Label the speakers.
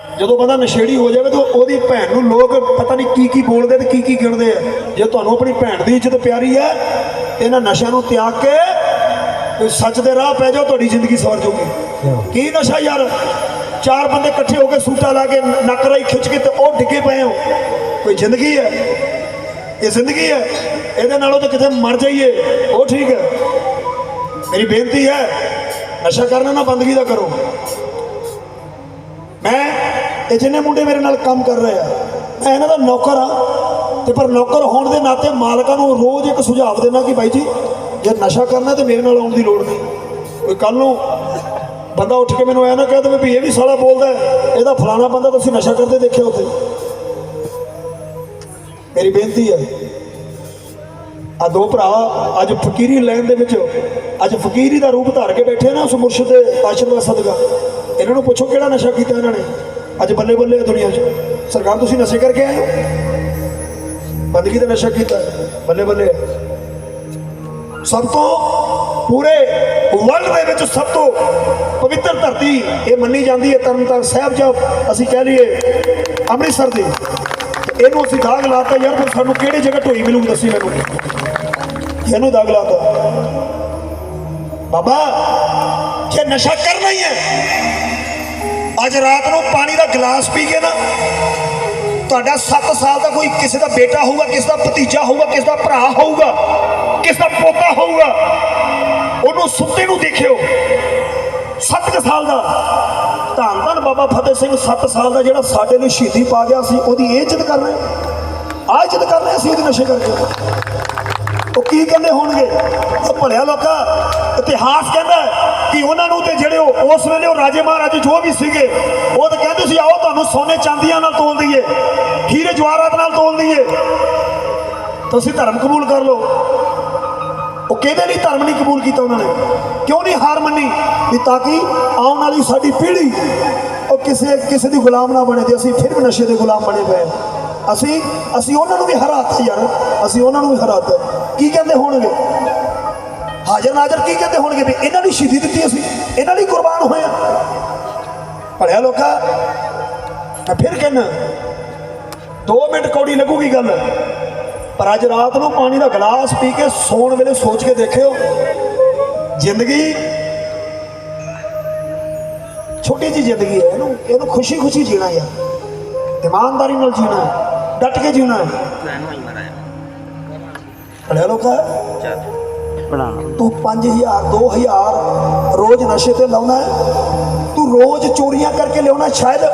Speaker 1: ਜਦੋਂ ਬੰਦਾ ਨਸ਼ੇੜੀ ਹੋ ਜਾਵੇ ਤਾਂ ਉਹਦੀ ਭੈਣ ਨੂੰ ਲੋਕ ਪਤਾ ਨਹੀਂ ਕੀ ਕੀ ਬੋਲਦੇ ਤੇ ਕੀ ਕੀ ਗਿਣਦੇ ਆ। ਜੇ ਤੁਹਾਨੂੰ ਆਪਣੀ ਭੈਣ ਦੀ ਇੱਜ਼ਤ ਪਿਆਰੀ ਹੈ ਇਹਨਾਂ ਨਸ਼ਿਆਂ ਨੂੰ ਤਿਆਗ ਕੇ ਕੋਈ ਸੱਚ ਦੇ ਰਾਹ ਪੈ ਜਾਓ, ਤੁਹਾਡੀ ਜ਼ਿੰਦਗੀ ਸਵਰ ਜਾਊਗੀ। ਕੀ ਨਸ਼ਾ ਯਾਰ? ਚਾਰ ਬੰਦੇ ਇਕੱਠੇ ਹੋ ਕੇ ਸੂਟਾ ਲਾ ਕੇ ਨੱਕ ਰਾਈ ਖਿੱਚ ਕੇ ਤੇ ਉਹ ਡਿੱਗੇ ਪਏ ਹੋ। ਕੋਈ ਜ਼ਿੰਦਗੀ ਹੈ? ਇਹ ਜ਼ਿੰਦਗੀ ਹੈ? ਇਹਦੇ ਨਾਲੋਂ ਤਾਂ ਕਿਤੇ ਮਰ ਜਾਈਏ। ਉਹ ਠੀਕ ਹੈ। ਮੇਰੀ ਬੇਨਤੀ ਹੈ, ਨਸ਼ਾ ਕਰਨਾ ਨਾ ਬੰਦਗੀ ਦਾ ਕਰੋ। ਇਹ ਜਿੰਨੇ ਮੁੰਡੇ ਮੇਰੇ ਨਾਲ ਕੰਮ ਕਰ ਰਹੇ ਆ, ਮੈਂ ਇਹਨਾਂ ਦਾ ਨੌਕਰ ਆ। ਤੇ ਪਰ ਨੌਕਰ ਹੋਣ ਦੇ ਨਾਤੇ ਮਾਲਕਾਂ ਨੂੰ ਰੋਜ਼ ਇੱਕ ਸੁਝਾਅ ਦੇਣਾ ਕਿ ਬਾਈ ਜੀ, ਜੇ ਨਸ਼ਾ ਕਰਨਾ ਤੇ ਮੇਰੇ ਨਾਲ ਆਉਣ ਦੀ ਲੋੜ ਨਹੀਂ। ਕੋਈ ਕੱਲ ਨੂੰ ਬੰਦਾ ਉੱਠ ਕੇ ਮੈਨੂੰ ਐ ਨਾ ਕਹਿ ਦੇਵੇ ਵੀ ਇਹ ਵੀ ਸਾਲਾ ਬੋਲਦਾ ਇਹਦਾ ਫਲਾਣਾ ਬੰਦਾ ਤੁਸੀਂ ਨਸ਼ਾ ਕਰਦੇ ਦੇਖਿਆ ਉੱਥੇ। ਮੇਰੀ ਬੇਨਤੀ ਹੈ ਆ ਦੋ ਭਰਾ ਅੱਜ ਫਕੀਰੀ ਲੈਣ ਦੇ ਵਿੱਚ, ਅੱਜ ਫਕੀਰੀ ਦਾ ਰੂਪ ਧਾਰ ਕੇ ਬੈਠੇ ਨਾ ਉਸ ਮੁਰਸ਼ਿਦ ਦੇ ਆਸ਼ੀਰਵਾਦ ਸਦਕਾ ਇਹਨਾਂ ਨੂੰ ਪੁੱਛੋ ਕਿਹੜਾ ਨਸ਼ਾ ਕੀਤਾ ਇਹਨਾਂ ਨੇ। ਅੱਜ ਬੱਲੇ ਬੱਲੇ ਆ ਦੁਨੀਆ 'ਚ। ਸਰਕਾਰ ਤੁਸੀਂ ਨਸ਼ੇ ਕਰਕੇ ਆਏ ਹੋ? ਬੰਦਗੀ ਦਾ ਨਸ਼ਾ ਕੀਤਾ? ਬੱਲੇ ਬੱਲੇ ਸਭ ਤੋਂ ਪੂਰੇ ਵਰਲਡ ਦੇ ਵਿੱਚ ਸਭ ਤੋਂ ਪਵਿੱਤਰ ਧਰਤੀ ਇਹ ਮੰਨੀ ਜਾਂਦੀ ਹੈ ਤਰਨਤਾਰਨ ਸਾਹਿਬ ਜਾਂ। ਅਸੀਂ ਕਹਿ ਲਈਏ ਅੰਮ੍ਰਿਤਸਰ ਦੀ। ਇਹਨੂੰ ਅਸੀਂ ਦਾਗ ਲਾਤਾ ਯਾਰ, ਫਿਰ ਸਾਨੂੰ ਕਿਹੜੀ ਜਗ੍ਹਾ ਢੋਈ ਮਿਲੂਗੀ ਦੱਸੀ ਮੈਨੂੰ? ਇਹਨੂੰ ਦਾਗ ਲਾਤਾ। ਬਾਬਾ, ਜੇ ਨਸ਼ਾ ਕਰਨਾ ਹੀ ਹੈ ਅੱਜ ਰਾਤ ਨੂੰ ਪਾਣੀ ਦਾ ਗਲਾਸ ਪੀ ਕੇ ਨਾ, ਤੁਹਾਡਾ 7 ਸਾਲ ਦਾ ਕੋਈ ਕਿਸੇ ਦਾ ਬੇਟਾ ਹੋਊਗਾ, ਕਿਸੇ ਦਾ ਭਤੀਜਾ ਹੋਊਗਾ, ਕਿਸੇ ਦਾ ਭਰਾ ਹੋਊਗਾ, ਕਿਸੇ ਦਾ ਪੋਤਾ ਹੋਊਗਾ, ਉਹਨੂੰ ਸੁੱਤੇ ਨੂੰ ਦੇਖਿਓ। 7 ਸਾਲ ਦਾ। ਧੰਨ ਧੰਨ ਬਾਬਾ ਫਤਿਹ ਸਿੰਘ 7 ਸਾਲ ਦਾ ਜਿਹੜਾ ਸਾਡੇ ਨੂੰ ਸ਼ਹੀਦੀ ਪਾ ਗਿਆ ਸੀ, ਉਹਦੀ ਇਹ ਇੱਜ਼ਤ ਕਰ ਰਹੇ ਆ। ਇੱਜ਼ਤ ਕਰ ਰਹੇ ਸੀ ਉਹਦੀ ਨਸ਼ੇ ਕਰਕੇ। ਉਹ ਕੀ ਕਹਿੰਦੇ ਹੋਣਗੇ? ਉਹ ਭਲਿਆ ਲੋਕਾਂ, ਇਤਿਹਾਸ ਕਹਿੰਦਾ ਹੈ ਕਿ ਉਹਨਾਂ ਨੂੰ ਤੇ ਜਿਹੜੇ ਉਹ ਉਸ ਵੇਲੇ ਉਹ ਰਾਜੇ ਮਹਾਰਾਜੇ ਜੋ ਵੀ ਸੀਗੇ, ਉਹ ਤਾਂ ਕਹਿੰਦੇ ਸੀ, ਆਓ ਤੁਹਾਨੂੰ ਸੋਨੇ ਚਾਂਦੀਆਂ ਨਾਲ ਤੋਲ ਦਈਏ, ਖੀਰੇ ਜਵਾਹਰਾਤ ਨਾਲ ਤੋਲ ਦਈਏ। ਤੁਸੀਂ ਧਰਮ ਕਬੂਲ ਕਰ ਲਓ। ਉਹ ਕਿਹਦੇ ਲਈ ਧਰਮ ਨਹੀਂ ਕਬੂਲ ਕੀਤਾ ਉਹਨਾਂ ਨੇ? ਕਿਉਂ ਨਹੀਂ ਹਾਰ ਮੰਨੀ? ਵੀ ਤਾਂ ਕਿ ਆਉਣ ਵਾਲੀ ਸਾਡੀ ਪੀੜ੍ਹੀ, ਉਹ ਕਿਸੇ ਕਿਸੇ ਦੀ ਗੁਲਾਮ ਨਾ ਬਣੇ ਤੇ ਅਸੀਂ ਫਿਰ ਵੀ ਨਸ਼ੇ ਦੇ ਗੁਲਾਮ ਬਣੇ ਪਏ ਅਸੀਂ ਅਸੀਂ ਉਹਨਾਂ ਨੂੰ ਵੀ ਹਰਾਤਾ ਯਾਰ, ਅਸੀਂ ਉਹਨਾਂ ਨੂੰ ਵੀ ਹਰਾਤਾ। ਕੀ ਕਹਿੰਦੇ ਹੋਣਗੇ? ਹਾਜ਼ਰ ਨਾਜ਼ਰ ਕੀ ਕਹਿੰਦੇ ਹੋਣਗੇ ਵੀ ਇਹਨਾਂ ਦੀ ਸ਼ਹੀਦੀ ਦਿੱਤੀ ਅਸੀਂ ਇਹਨਾਂ ਲਈ ਕੁਰਬਾਨ ਹੋਏ ਆ। ਭਲਿਆ ਲੋਕਾ ਮੈਂ ਫਿਰ ਕਹਿੰਦਾ 2 ਮਿੰਟ ਕੌੜੀ ਲੱਗੂਗੀ ਗੱਲ ਪਰ ਅੱਜ ਰਾਤ ਨੂੰ ਪਾਣੀ ਦਾ ਗਲਾਸ ਪੀ ਕੇ ਸੌਣ ਵੇਲੇ ਸੋਚ ਕੇ ਦੇਖਿਓ ਜ਼ਿੰਦਗੀ ਛੋਟੀ ਜੀ ਜ਼ਿੰਦਗੀ ਹੈ ਇਹਨੂੰ ਇਹਨੂੰ ਖੁਸ਼ੀ ਖੁਸ਼ੀ ਜੀਣਾ ਯਾਰ ਇਮਾਨਦਾਰੀ ਨਾਲ ਜੀਣਾ ਹੈ, ਡਟ ਕੇ ਜੀਣਾ ਹੈ। ਭਲਿਆ ਲੋਕਾ ਤੂੰ 5000 2000 ਰੋਜ਼ ਨਸ਼ੇ ਤੇ ਲਾਉਣਾ ਤੂੰ ਰੋਜ਼ ਚੋਰੀਆਂ ਕਰਕੇ ਲਿਆਉਣਾ ਸ਼ਾਇਦ